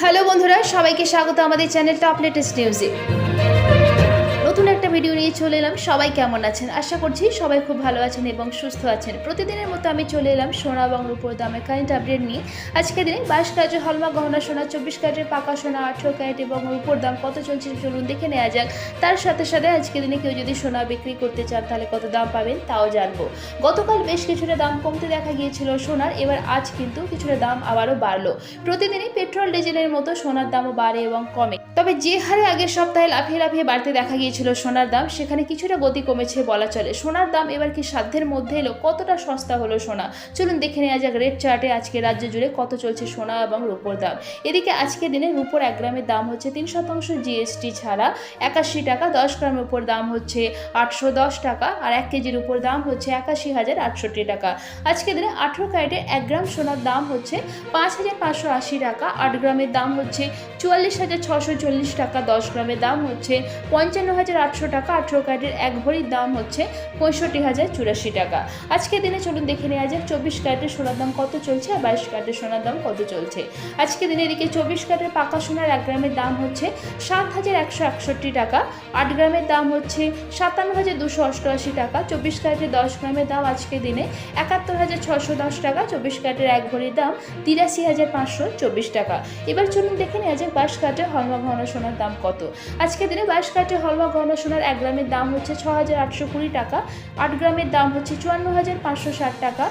Hello বন্ধুরা সবাইকে স্বাগত আমাদের চ্যানেল টপ লেটেস্ট নিউজে। ভিডিও নিয়ে চলে এলাম। সবাই কেমন আছেন? আশা করছি সবাই খুব ভালো আছেন এবং সুস্থ আছেন। প্রতিদিনের মতো আমি চলে এলাম সোনা এবং রূপোর দামের কারেন্ট আপডেট নিয়ে। আজকে দিনে বাইশ ক্যারেটের হলমা গহনা সোনা, চব্বিশ ক্যারেটের পাকা সোনা, আঠেরো ক্যারেট এবং রূপোর দাম কত চলছে চলুন দেখে নেওয়া যাক। তার সাথে সাথে আজকে দিনে কেউ যদি সোনা বিক্রি করতে চান, তাহলে কত দাম পাবেন তাও জানব। গতকাল বেশ কিছুটা দাম কমতে দেখা গিয়েছিল সোনার, এবার আজ কিন্তু কিছুটা দাম আবারও বাড়লো। প্রতিদিনই পেট্রোল, ডিজেলের মতো সোনার দামও বাড়ে এবং কমে। তবে যে হারে আগের সপ্তাহে লাফিয়ে লাফিয়ে বাড়তে দেখা গিয়েছিল সোনার দাম সেখানে কিছুটা গতি কমেছে বলা চলে। সোনার দাম এবার কি সাধ্যের মধ্যে এলো? কতটা সস্তা হলো সোনা? চলুন দেখে নেওয়া যাক রেড চার্টে আজকে রাজ্য জুড়ে কত চলছে সোনা এবং রূপোর দাম। এদিকে আজকের দিনে রূপোর এক গ্রামের দাম হচ্ছে তিন শতাংশ জিএসটি ছাড়া একাশি টাকা, দশ গ্রামের উপর দাম হচ্ছে আটশো দশ টাকা আর এক কেজির উপর দাম হচ্ছে একাশি হাজার আটষট্টি টাকা। আজকে দিনে আঠেরো ক্যারেটে এক গ্রাম সোনার দাম হচ্ছে পাঁচ হাজার পাঁচশো আশি টাকা, আট গ্রামের দাম হচ্ছে চুয়াল্লিশ হাজার ছশো চল্লিশ টাকা, দশ গ্রামের দাম হচ্ছে পঞ্চান্ন হাজার আটশো টাকা আঠেরো ক্যারেটের এক ভরির দাম হচ্ছে পঁয়ষট্টি হাজার চুরাশি টাকা। আজকের দিনে চলুন দেখে নেওয়া যাক চব্বিশ ক্যারেটের সোনার দাম কত চলছে আর বাইশ ক্যারেটের সোনার দাম কত চলছে। আজকে দিনে এদিকে চব্বিশ ক্যারেটের পাকা সোনার এক গ্রামের দাম হচ্ছে সাত হাজার একশো একষট্টি টাকা, আট গ্রামের দাম হচ্ছে সাতান্ন হাজার দুশো অষ্টআশি টাকা, চব্বিশ ক্যারেটের দশ গ্রামের দাম আজকে দিনে একাত্তর হাজার ছশো দশ টাকা, চব্বিশ ক্যারেটের এক ভরির দাম তিরাশি হাজার পাঁচশো চব্বিশ টাকা। এবার চলুন দেখে নেওয়া যাক বাইশ ক্যারেটের হলমা গহনা সোনার দাম কত। আজকে দিনে বাইশ ক্যারেটের হলমা গহনা সোনার এক গ্রামের দাম হচ্ছে ছ হাজার আটশো কুড়ি টাকা, আট গ্রামের দাম হচ্ছে চুয়ান্ন হাজার পাঁচশো ষাট টাকা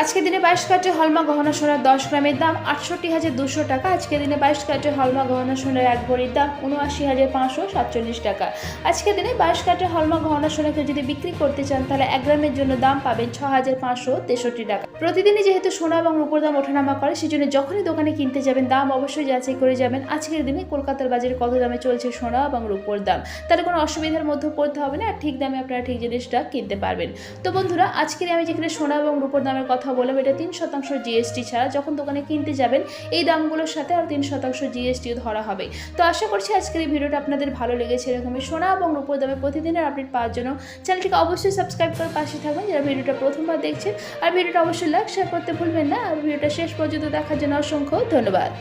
আজকে দিনে বাইশ ক্যারেটের হলমা গহনা সোনার দশ গ্রামের দাম আটষট্টি হাজার দুশো টাকা। আজকে দিনে বাইশ ক্যারেটের হলমা গহনা সোনার এক ভরির দাম উনআশি হাজার পাঁচশো সাতচল্লিশ টাকা। আজকে দিনে বাইশ ক্যারেটের হলমা গহনা সোনাকে যদি বিক্রি করতে চান, তাহলে এক গ্রামের জন্য দাম পাবেন ছ হাজার পাঁচশো তেষট্টি টাকা। প্রতিদিনই যেহেতু সোনা এবং রূপোর দাম ওঠানামা করে, সেজন্য যখনই দোকানে কিনতে যাবেন, দাম অবশ্যই যাচাই করে যাবেন। আজকের দিনে কলকাতার বাজারে কত দামে চলছে সোনা এবং রূপোর দাম তাহলে কোনো অসুবিধার মধ্যে পড়তে হবে না। আর ঠিক দামে আপনারা ঠিক জিনিসটা কিনতে পারবেন। তো বন্ধুরা, আজকের আমি যেখানে সোনা এবং রূপোর দামের কথা বললাম, এটা তিন শতাংশ জিএসটি ছাড়া যখন দোকানে কিনতে যাবেন, এই দামগুলোর সাথে আর তিন শতাংশ জিএসটিও ধরা হবে। তো আশা করছি আজকের এই ভিডিওটা আপনাদের ভালো লেগেছে। এরকমই সোনা এবং রূপোর দামে প্রতিদিনের আপডেট পাওয়ার জন্য চ্যানেলটিকে অবশ্যই সাবস্ক্রাইব করে পাশে থাকবেন যারা ভিডিওটা প্রথমবার দেখছেন। আর ভিডিওটা অবশ্যই লাইক শেয়ার করতে ভুলবেন না। আর ভিডিওটা শেষ পর্যন্ত দেখার জন্য অসংখ্য ধন্যবাদ।